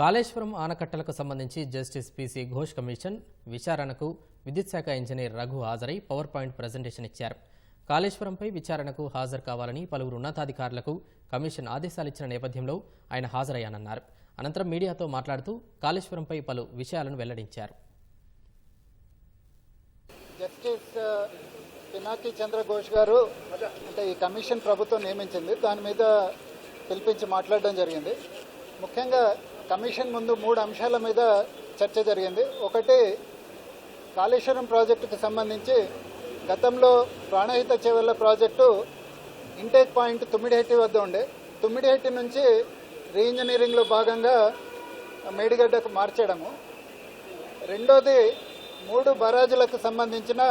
కాళేశ్వరం ఆనకట్టలకు సంబంధించి justice PC Ghosh commission విచారణకు విద్యుత్ శాఖ ఇంజనీర్ రఘు హాజరై పవర్ పాయింట్ ప్రజెంటేషన్ ఇచ్చారు. కాళేశ్వరంపై విచారణకు హాజరు కావాలని పలువురు ఉన్నతాధికారులకు కమిషన్ ఆదేశాలిచ్చిన నేపథ్యంలో ఆయన హాజరయ్యానన్నారు. అనంతరం మీడియాతో మాట్లాడుతూ కాళేశ్వరంపై పలు విషయాలను వెల్లడించారు. జస్టిస్ పినాకి చంద్ర ఘోష్ గారు అంటే ఈ కమిషన్ ప్రభుత్వం నియమించింది. దాని మీద పిలిపించి మాట్లాడడం జరిగింది. ముఖ్యంగా కమిషన్ ముందు మూడు అంశాల మీద చర్చ జరిగింది. ఒకటి కాళేశ్వరం ప్రాజెక్టుకు సంబంధించి గతంలో Pranahita Chevella project intake point Tummidihetti వద్ద ఉండే. తుమ్మిడిహెట్టి నుంచి రీఇంజనీరింగ్లో భాగంగా మేడిగడ్డకు మార్చడము రెండోది మూడు బరాజులకు సంబంధించిన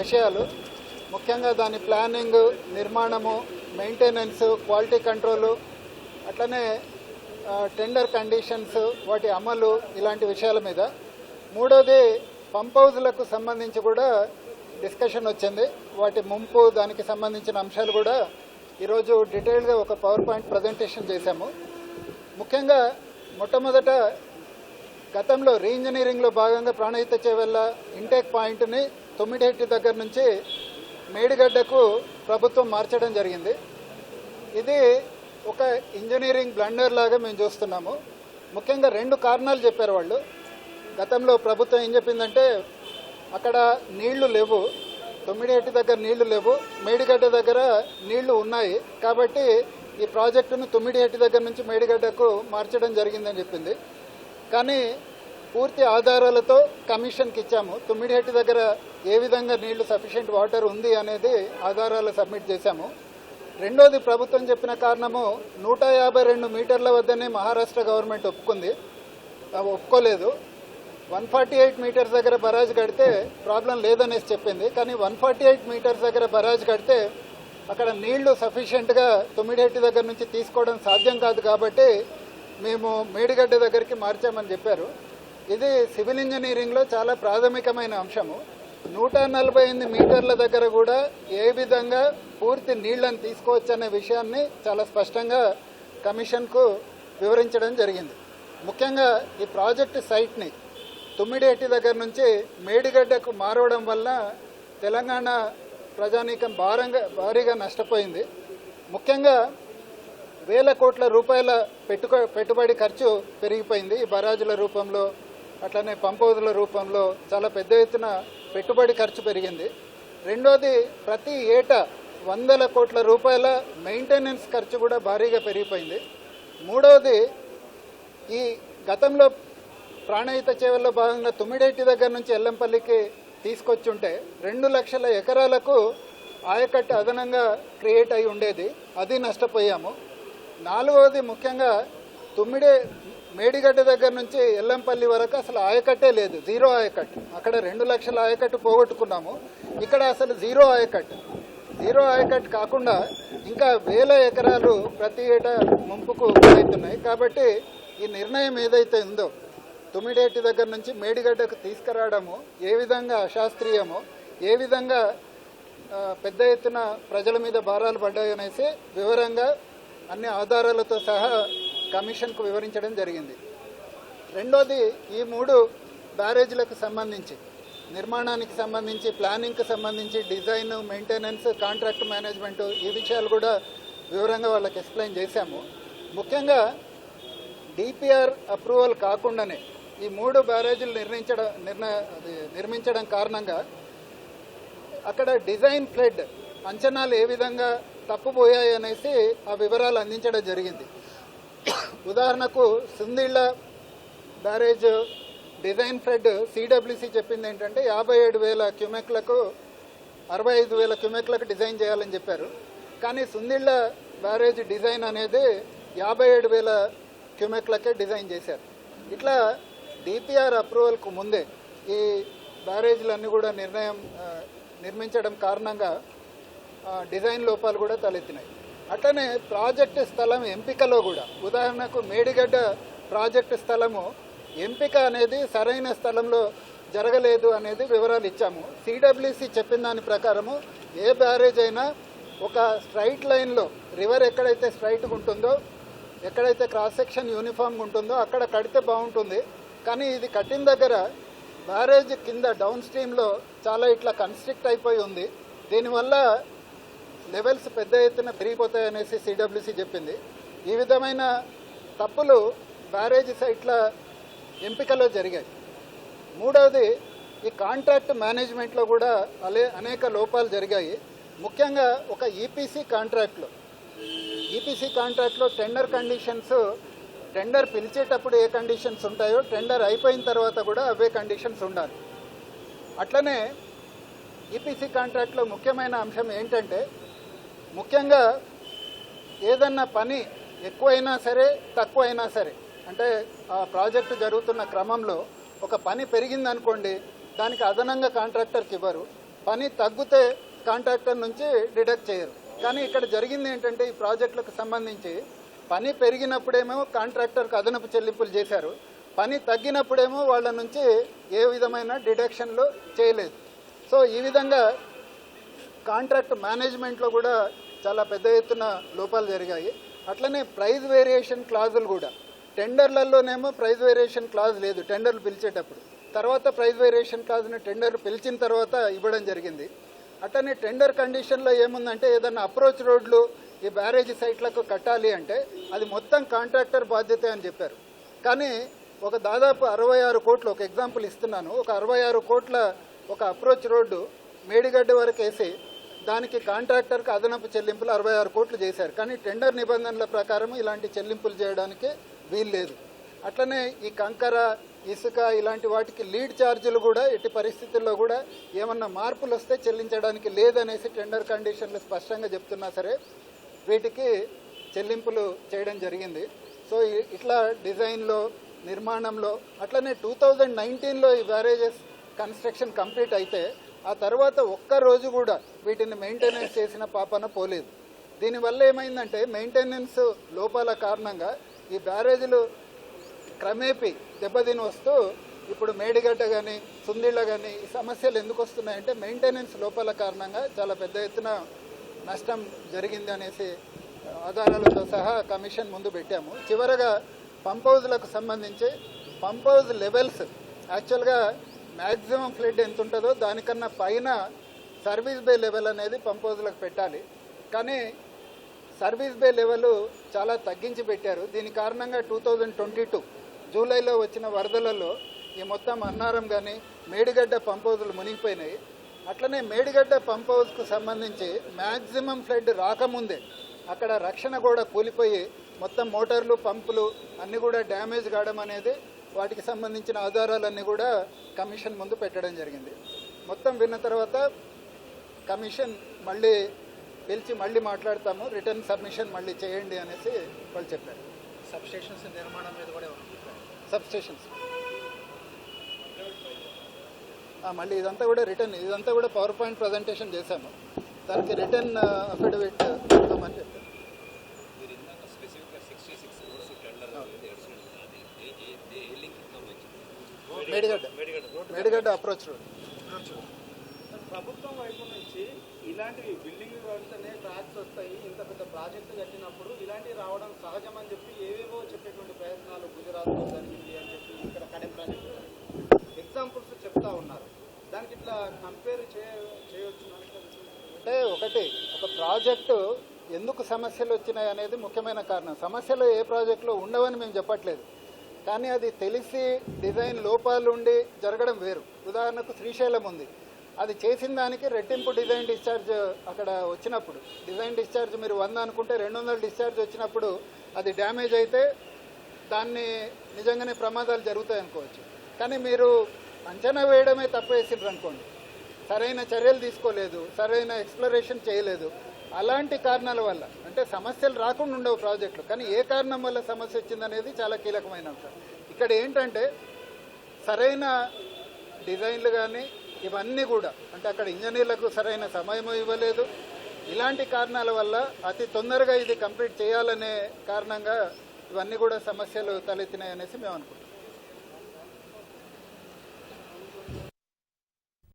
విషయాలు. ముఖ్యంగా దాని ప్లానింగ్ నిర్మాణము మెయింటెనెన్స్ క్వాలిటీ కంట్రోలు అట్లనే టెండర్ కండిషన్స్ వాటి అమలు ఇలాంటి విషయాల మీద. మూడోది పంప్ హౌజ్లకు సంబంధించి కూడా డిస్కషన్ వచ్చింది. వాటి ముంపు దానికి సంబంధించిన అంశాలు కూడా ఈరోజు డీటెయిల్గా ఒక పవర్ పాయింట్ ప్రజెంటేషన్ చేశాము. ముఖ్యంగా మొట్టమొదట గతంలో రీఇంజనీరింగ్లో భాగంగా ప్రాణహిత చేవెళ్ళ ఇంటేక్ పాయింట్ని తొమ్మిడిహెట్టి దగ్గర నుంచి మేడిగడ్డకు ప్రభుత్వం మార్చడం జరిగింది. ఇది ఒక ఇంజనీరింగ్ బ్లండర్ లాగా మేము చూస్తున్నాము. ముఖ్యంగా రెండు కారణాలు చెప్పారు వాళ్ళు. గతంలో ప్రభుత్వం ఏం చెప్పిందంటే అక్కడ నీళ్ళు లేవు. తొమ్మిడిహెట్టి దగ్గర నీళ్ళు లేవు. మేడిగడ్డ దగ్గర నీళ్ళు ఉన్నాయి. కాబట్టి ఈ ప్రాజెక్టును తొమ్మిడిహెట్టి దగ్గర నుంచి మేడిగడ్డకు మార్చడం జరిగిందని చెప్పింది. కానీ పూర్తి ఆధారాలతో కమిషన్కి ఇచ్చాము. తొమ్మిడిహెట్టి దగ్గర ఏ విధంగా నీళ్ళు సఫిషియెంట్ వాటర్ ఉంది అనేది ఆధారాలు సబ్మిట్ చేశాము. రెండోది ప్రభుత్వం చెప్పిన కారణము నూట యాభై రెండు మీటర్ల వద్దనే మహారాష్ట్ర గవర్నమెంట్ ఒప్పుకుంది. ఒప్పుకోలేదు. వన్ ఫార్టీ ఎయిట్ మీటర్స్ దగ్గర బరాజ్ కడితే ప్రాబ్లం లేదనేసి చెప్పింది. కానీ వన్ ఫార్టీ ఎయిట్ మీటర్స్ దగ్గర బరాజ్ కడితే అక్కడ నీళ్ళు సఫిషియెంట్గా తొమ్మిడిహెట్టి దగ్గర నుంచి తీసుకోవడం సాధ్యం కాదు కాబట్టి మేము మేడిగడ్డ దగ్గరికి మార్చామని చెప్పారు. ఇది సివిల్ ఇంజనీరింగ్లో చాలా ప్రాథమికమైన అంశము. నూట నలభై ఎనిమిది మీటర్ల దగ్గర కూడా ఏ విధంగా పూర్తి నీళ్ళను తీసుకోవచ్చనే విషయాన్ని చాలా స్పష్టంగా కమిషన్కు వివరించడం జరిగింది. ముఖ్యంగా ఈ ప్రాజెక్టు సైట్ని తుమ్మిడేటి దగ్గర నుంచి మేడిగడ్డకు మారవడం వల్ల తెలంగాణ ప్రజానీకం భారంగా భారీగా నష్టపోయింది. ముఖ్యంగా వేల కోట్ల రూపాయల పెట్టుకో పెట్టుబడి ఖర్చు పెరిగిపోయింది. ఈ బరాజుల రూపంలో అట్లనే పంపౌదుల రూపంలో చాలా పెద్ద ఎత్తున పెట్టుబడి ఖర్చు పెరిగింది. రెండోది ప్రతి ఏటా వందల కోట్ల రూపాయల మెయింటెనెన్స్ ఖర్చు కూడా భారీగా పెరిగిపోయింది. మూడవది ఈ గతంలో ప్రాణహిత చేవల్లో భాగంగా తుమ్మిడేటి దగ్గర నుంచి ఎల్లంపల్లికి తీసుకొచ్చుంటే రెండు లక్షల ఎకరాలకు ఆయకట్టు అదనంగా క్రియేట్ అయి ఉండేది. అది నష్టపోయాము. నాలుగవది ముఖ్యంగా తుమ్మిడే మేడిగడ్డ దగ్గర నుంచి ఎల్లంపల్లి వరకు అసలు ఆయకట్టే లేదు. జీరో ఆయకట్టు. అక్కడ రెండు లక్షల ఆయకట్టు పోగొట్టుకున్నాము. ఇక్కడ అసలు జీరో ఆయకట్టు. జీరో ఆయకట్ కాకుండా ఇంకా వేల ఎకరాలు ప్రతి ఏటా ముంపుకు అవుతున్నాయి కాబట్టి ఈ నిర్ణయం ఏదైతే ఉందో తొమ్మిడేటి దగ్గర నుంచి మేడిగడ్డకు తీసుకురావడము ఏ విధంగా అశాస్త్రీయమో ఏ విధంగా పెద్ద ఎత్తున ప్రజల మీద భారాలు పడ్డాయనేసి వివరంగా అన్ని ఆధారాలతో సహా కమిషన్కు వివరించడం జరిగింది. రెండోది ఈ మూడు బ్యారేజ్లకు సంబంధించి నిర్మాణానికి సంబంధించి ప్లానింగ్కి సంబంధించి డిజైన్ మెయింటెనెన్స్ కాంట్రాక్ట్ మేనేజ్మెంట్ ఈ విషయాలు కూడా వివరంగా వాళ్ళకి ఎక్స్ప్లెయిన్ చేశాము. ముఖ్యంగా డిపిఆర్ అప్రూవల్ కాకుండానే ఈ మూడు బ్యారేజీలు నిర్ణయించడం నిర్ణయ నిర్మించడం కారణంగా అక్కడ డిజైన్ ఫ్లడ్ అంచనాలు ఏ విధంగా తప్పుపోయాయి అనేసి ఆ వివరాలు అందించడం జరిగింది. ఉదాహరణకు సుందిళ్ళ బ్యారేజ్ డిజైన్ ఫ్రెడ్ సిడబ్ల్యూసీ చెప్పింది ఏంటంటే యాభై ఏడు వేల క్యూమెక్లకు అరవై ఐదు వేల క్యూమెక్లకు డిజైన్ చేయాలని చెప్పారు. కానీ సుందిళ్ళ బ్యారేజ్ డిజైన్ అనేది యాభై ఏడు వేల క్యూమెక్లకే డిజైన్ చేశారు. ఇట్లా డిపిఆర్ అప్రూవల్కు ముందే ఈ బ్యారేజ్లన్నీ కూడా నిర్ణయం నిర్మించడం కారణంగా డిజైన్ లోపాలు కూడా తలెత్తినాయి. అట్లనే ప్రాజెక్టు స్థలం ఎంపికలో కూడా ఉదాహరణకు మేడిగడ్డ ప్రాజెక్టు స్థలము ఎంపిక అనేది సరైన స్థలంలో జరగలేదు అనేది వివరాలు ఇచ్చాము. సిడబ్ల్యూసి చెప్పిన దాని ప్రకారము ఏ బ్యారేజ్ అయినా ఒక స్ట్రైట్ లైన్లో రివర్ ఎక్కడైతే స్ట్రైట్గా ఉంటుందో ఎక్కడైతే క్రాస్ సెక్షన్ యూనిఫామ్ ఉంటుందో అక్కడ కడితే బాగుంటుంది. కానీ ఇది కట్టిన దగ్గర బ్యారేజ్ కింద డౌన్ స్ట్రీమ్లో చాలా ఇట్లా కన్స్ట్రిక్ట్ అయిపోయి ఉంది. దీనివల్ల లెవెల్స్ పెద్ద ఎత్తున పెరిగిపోతాయనేసి సిడబ్ల్యూసి చెప్పింది. ఈ విధమైన తప్పులు బ్యారేజ్ సైట్ల ఎంపికలో జరిగాయి. మూడవది ఈ కాంట్రాక్ట్ మేనేజ్మెంట్లో కూడా అలే అనేక లోపాలు జరిగాయి. ముఖ్యంగా ఒక ఈపీసీ కాంట్రాక్ట్లో. ఈపీసీ కాంట్రాక్ట్లో టెండర్ కండిషన్స్ టెండర్ పిలిచేటప్పుడు ఏ కండిషన్స్ ఉంటాయో టెండర్ అయిపోయిన తర్వాత కూడా అవే కండిషన్స్ ఉండాలి. అట్లనే ఈపీసీ కాంట్రాక్ట్లో ముఖ్యమైన అంశం ఏంటంటే ముఖ్యంగా ఏదన్నా పని ఎక్కువైనా సరే తక్కువైనా సరే అంటే ఆ ప్రాజెక్టు జరుగుతున్న క్రమంలో ఒక పని పెరిగిందనుకోండి దానికి అదనంగా కాంట్రాక్టర్కి ఇవ్వరు. పని తగ్గితే కాంట్రాక్టర్ నుంచి డిడక్ట్ చేయరు. కానీ ఇక్కడ జరిగింది ఏంటంటే ఈ ప్రాజెక్టులకు సంబంధించి పని పెరిగినప్పుడేమో కాంట్రాక్టర్కి అదనపు చెల్లింపులు చేశారు. పని తగ్గినప్పుడేమో వాళ్ళ నుంచి ఏ విధమైన డిడక్షన్లు చేయలేదు. సో ఈ విధంగా కాంట్రాక్ట్ మేనేజ్మెంట్లో కూడా చాలా పెద్ద ఎత్తున లోపాలు జరిగాయి. అట్లనే ప్రైజ్ వేరియేషన్ క్లాజులు కూడా. టెండర్లలోనేమో ప్రైజ్ వేరియేషన్ క్లాజ్ లేదు టెండర్లు పిలిచేటప్పుడు. తర్వాత ప్రైజ్ వేరియేషన్ క్లాజ్ని టెండర్ పిలిచిన తర్వాత ఇవ్వడం జరిగింది. అట్లనే టెండర్ కండిషన్లో ఏముందంటే ఏదన్నా అప్రోచ్ రోడ్లు ఈ బ్యారేజ్ సైట్లకు కట్టాలి అంటే అది మొత్తం కాంట్రాక్టర్ బాధ్యత అని చెప్పారు. కానీ ఒక దాదాపు అరవై ఆరు కోట్లు ఒక ఎగ్జాంపుల్ ఇస్తున్నాను. ఒక అరవై ఆరు కోట్ల ఒక అప్రోచ్ రోడ్డు మేడిగడ్డ వరకు వేసి దానికి కాంట్రాక్టర్కి అదనపు చెల్లింపులు అరవై ఆరు కోట్లు చేశారు. కానీ టెండర్ నిబంధనల ప్రకారం ఇలాంటి చెల్లింపులు చేయడానికి వీలు లేదు. అట్లనే ఈ కంకర ఇసుక ఇలాంటి వాటికి లీడ్ ఛార్జీలు కూడా ఎట్టి పరిస్థితుల్లో కూడా ఏమన్నా మార్పులు వస్తే చెల్లించడానికి లేదనేసి టెండర్ కండిషన్లు స్పష్టంగా చెప్తున్నా సరే వీటికి చెల్లింపులు చేయడం జరిగింది. సో ఇట్లా డిజైన్లో నిర్మాణంలో అట్లనే టూ థౌజండ్ నైన్టీన్లో ఈ బ్యారేజెస్ కన్స్ట్రక్షన్ కంప్లీట్ అయితే ఆ తర్వాత ఒక్క రోజు కూడా వీటిని మెయింటెనెన్స్ చేసిన పాపన పోలేదు. దీనివల్ల ఏమైందంటే మెయింటెనెన్స్ లోపాల కారణంగా ఈ బ్యారేజీలు క్రమేపీ దెబ్బతిని వస్తూ ఇప్పుడు మేడిగడ్డ కానీ సుందిళ్ళ కానీ ఈ సమస్యలు ఎందుకు వస్తున్నాయంటే మెయింటెనెన్స్ లోపాల కారణంగా చాలా పెద్ద ఎత్తున నష్టం జరిగింది అనేసి ఆధారాలతో సహా కమిషన్ ముందు పెట్టాము. చివరగా పంప్ హౌజ్లకు సంబంధించి పంప్ హౌజ్ లెవెల్స్ యాక్చువల్గా మ్యాక్సిమం ఫ్లడ్ ఎంత ఉంటుందో దానికన్నా పైన సర్వీస్ బే లెవెల్ అనేది పంప్ హౌజ్లకు పెట్టాలి. కానీ సర్వీస్ బే లెవెల్ చాలా తగ్గించి పెట్టారు. దీని కారణంగా టూ థౌజండ్ ట్వంటీ టూ జూలైలో వచ్చిన వరదలలో ఈ మొత్తం అన్నారం కానీ మేడిగడ్డ పంప్ హౌజులు మునిగిపోయినాయి. అట్లనే మేడిగడ్డ పంప్ హౌస్కు సంబంధించి మ్యాక్సిమం ఫ్లడ్ రాకముందే అక్కడ రక్షణ కూడా కూలిపోయి మొత్తం మోటార్లు పంపులు అన్నీ కూడా డ్యామేజ్ కావడం అనేది వాటికి సంబంధించిన ఆధారాలన్నీ కూడా కమిషన్ ముందు పెట్టడం జరిగింది. మొత్తం విన్న తర్వాత కమిషన్ మళ్ళీ పిలిచి మళ్ళీ మాట్లాడతాము రిటర్న్ సబ్మిషన్ మళ్ళీ చేయండి అనేసి వాళ్ళు చెప్పారు. సబ్స్టేషన్స్ నిర్మాణం మీద కూడా సబ్స్టేషన్స్ మళ్ళీ ఇదంతా కూడా రిటర్న్ ఇదంతా కూడా పవర్ పాయింట్ ప్రజెంటేషన్ చేశాము. దానికి రిటర్న్ అఫిడవిట్ ఇవ్వమని చెప్పారు. మేడిగడ్డ. Medigadda approach road. ప్రభుత్వం వైపు నుంచి ఇలాంటి బిల్డింగ్ వెళ్తేనే ట్రాక్స్ వస్తాయి ఇంత పెద్ద ప్రాజెక్టు కట్టినప్పుడు ఇలాంటివి రావడం సహజమని చెప్పి ఏవేవో చెప్పేటువంటి ప్రయత్నాలు గుజరాత్లో జరిగింది అని చెప్పి ఇక్కడ కడెం ప్రాజెక్టు ఎగ్జాంపుల్స్ చెప్తా ఉన్నారు. దానికి ఇట్లా కంపేర్ చేయ చేయొచ్చు అంటే ఒకటి ఒక ప్రాజెక్టు ఎందుకు సమస్యలు వచ్చినాయి అనేది ముఖ్యమైన కారణం. సమస్యలు ఏ ప్రాజెక్టులో ఉండవని మేము చెప్పట్లేదు. కానీ అది తెలిసి డిజైన్ లోపాలు ఉండి జరగడం వేరు. ఉదాహరణకు శ్రీశైలం ఉంది. అది చేసిన దానికి రెట్టింపు డిజైన్ డిశ్చార్జ్ అక్కడ వచ్చినప్పుడు. డిజైన్ డిశ్చార్జ్ మీరు వంద అనుకుంటే రెండు వందల డిశ్చార్జ్ వచ్చినప్పుడు అది డ్యామేజ్ అయితే దాన్ని నిజంగానే ప్రమాదాలు జరుగుతాయి అనుకోవచ్చు. కానీ మీరు అంచనా వేయడమే తప్పు వేసిండ్రు అనుకోండి. సరైన చర్యలు తీసుకోలేదు సరైన ఎక్స్ప్లరేషన్ చేయలేదు. అలాంటి కారణాల వల్ల అంటే సమస్యలు రాకుండా ఉండవు ప్రాజెక్టులు. కానీ ఏ కారణం వల్ల సమస్య వచ్చిందనేది చాలా కీలకమైన అంశం. ఇక్కడ ఏంటంటే సరైన డిజైన్లు కానీ ఇవన్నీ కూడా. అంటే అక్కడ ఇంజనీర్లకు సరైన సమయం ఇవ్వలేదు. ఇలాంటి కారణాల వల్ల అతి తొందరగా ఇది కంప్లీట్ చేయాలనే కారణంగా ఇవన్నీ కూడా సమస్యలు తలెత్తినాయి అనేసి మేము అనుకుంటున్నాం